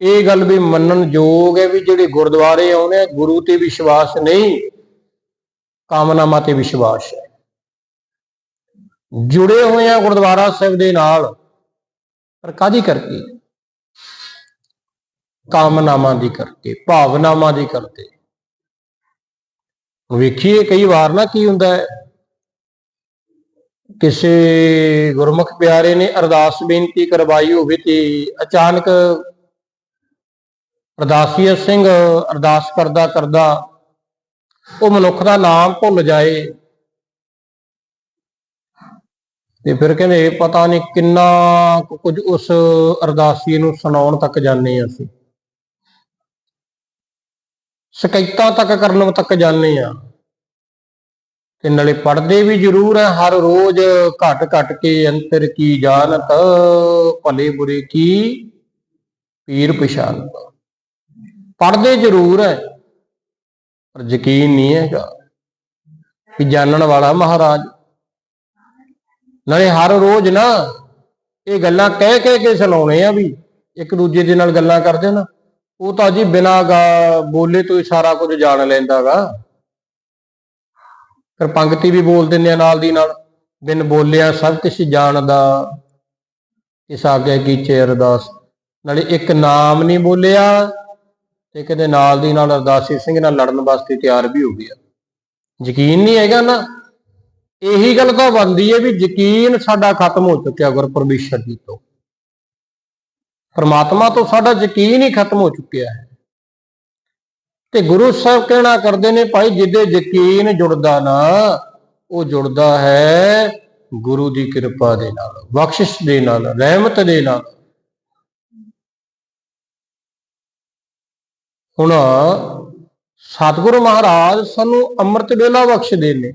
ਇਹ ਗੱਲ ਵੀ ਮੰਨਣ ਯੋਗ ਹੈ ਵੀ ਜਿਹੜੇ ਗੁਰਦੁਆਰੇ ਆਉਂਦੇ ਆ, ਗੁਰੂ ਤੇ ਵਿਸ਼ਵਾਸ ਨਹੀਂ ਕਾਮਨਾਮਾ ਤੇ ਵਿਸ਼ਵਾਸ ਹੈ। ਜੁੜੇ ਹੋਏ ਆ ਗੁਰਦੁਆਰਾ ਸਾਹਿਬ ਦੇ ਨਾਲ, ਪਰ ਕਾਦੀ ਕਰਕੇ? ਕਾਮਨਾਵਾਂ ਦੀ ਕਰਕੇ, ਭਾਵਨਾਵਾਂ ਦੀ ਕਰਕੇ। ਵੇਖੀਏ, ਕਈ ਵਾਰ ਨਾ ਕੀ ਹੁੰਦਾ ਹੈ, ਕਿਸੇ ਗੁਰਮੁਖ ਪਿਆਰੇ ਨੇ ਅਰਦਾਸ ਬੇਨਤੀ ਕਰਵਾਈ ਹੋਵੇ ਤੇ ਅਚਾਨਕ ਅਰਦਾਸੀਆ ਸਿੰਘ ਅਰਦਾਸ ਕਰਦਾ ਕਰਦਾ ਉਹ ਮਨੁੱਖ ਦਾ ਨਾਮ ਭੁੱਲ ਜਾਏ। ਤੇ ਫਿਰ ਕਹਿੰਦੇ, ਪਤਾ ਨਹੀਂ ਕਿੰਨਾ ਕੁ ਕੁਝ ਉਸ ਅਰਦਾਸੀ ਨੂੰ ਸੁਣਾਉਣ ਤੱਕ ਜਾਂਦੇ ਹਾਂ ਅਸੀਂ। ਸ਼ਿਕਾਇਤਾਂ ਤੱਕ ਕਰਨ ਤੱਕ ਜਾਂਦੇ ਆ ਤੇ ਨਾਲੇ ਪੜਦੇ ਵੀ ਜ਼ਰੂਰ ਆ, ਹਰ ਰੋਜ਼ ਘਟ ਘਟ ਕੇ ਅੰਤਰ ਕੀ ਜਾਣਤ, ਭਲੇ ਬੁਰੇ ਕੀ, ਪੀਰ ਪਛਾਨਤ ਪੜਦੇ ਜ਼ਰੂਰ ਹੈ ਪਰ ਯਕੀਨ ਨਹੀਂ ਹੈਗਾ ਕਿ ਜਾਣਨ ਵਾਲਾ ਮਹਾਰਾਜ। ਨਾਲੇ ਹਰ ਰੋਜ਼ ਨਾ ਇਹ ਗੱਲਾਂ ਕਹਿ ਕਹਿ ਕੇ ਸੁਣਾਉਣੇ ਆ ਵੀ ਇੱਕ ਦੂਜੇ ਦੇ ਨਾਲ ਗੱਲਾਂ ਕਰਦੇ ਨਾ, ਉਹ ਤਾਂ ਜੀ ਬਿਨਾਂ ਗਾ ਬੋਲੇ ਤੋਂ ਹੀ ਸਾਰਾ ਕੁਝ ਜਾਣ ਲੈਂਦਾਗਾ ਫਿਰ ਪੰਕਤੀ ਵੀ ਬੋਲ ਦਿੰਦੇ ਆ ਨਾਲ ਦੀ ਨਾਲ, ਬਿਨ ਬੋਲਿਆ ਸਭ ਕੁਝ ਜਾਣਦਾ ਇਸ ਆਗੇ ਕੀਚੇ ਅਰਦਾਸ ਨਾਲੇ ਇੱਕ ਨਾਮ ਨਹੀਂ ਬੋਲਿਆ ਤੇ ਕਿਤੇ ਨਾਲ ਦੀ ਨਾਲ ਅਰਦਾਸੀ ਸਿੰਘ ਨਾਲ ਲੜਨ ਵਾਸਤੇ ਤਿਆਰ ਵੀ ਹੋ ਗਿਆ ਯਕੀਨ ਨਹੀਂ ਹੈਗਾ ਨਾ? ਇਹੀ ਗੱਲ ਤਾਂ ਬਣਦੀ ਹੈ ਵੀ ਯਕੀਨ ਸਾਡਾ ਖਤਮ ਹੋ ਚੁੱਕਿਆ ਗੁਰ ਪਰਮੇਸ਼ਰ ਜੀ ਤੋਂ। ਪਰਮਾਤਮਾ ਤੋਂ ਸਾਡਾ ਯਕੀਨ ਹੀ ਖਤਮ ਹੋ ਚੁੱਕਿਆ ਹੈ। ਤੇ ਗੁਰੂ ਸਾਹਿਬ ਕਹਿਣਾ ਕਰਦੇ ਨੇ, ਭਾਈ ਜਿੱਦੇ ਯਕੀਨ ਜੁੜਦਾ ਨਾ, ਉਹ ਜੁੜਦਾ ਹੈ ਗੁਰੂ ਦੀ ਕਿਰਪਾ ਦੇ ਨਾਲ, ਬਖਸ਼ਿਸ਼ ਦੇ ਨਾਲ, ਰਹਿਮਤ ਦੇ ਨਾਲ। ਹੁਣ ਸਤਿਗੁਰੂ ਮਹਾਰਾਜ ਸਾਨੂੰ ਅੰਮ੍ਰਿਤ ਵੇਲਾ ਬਖਸ਼ਦੇ ਨੇ।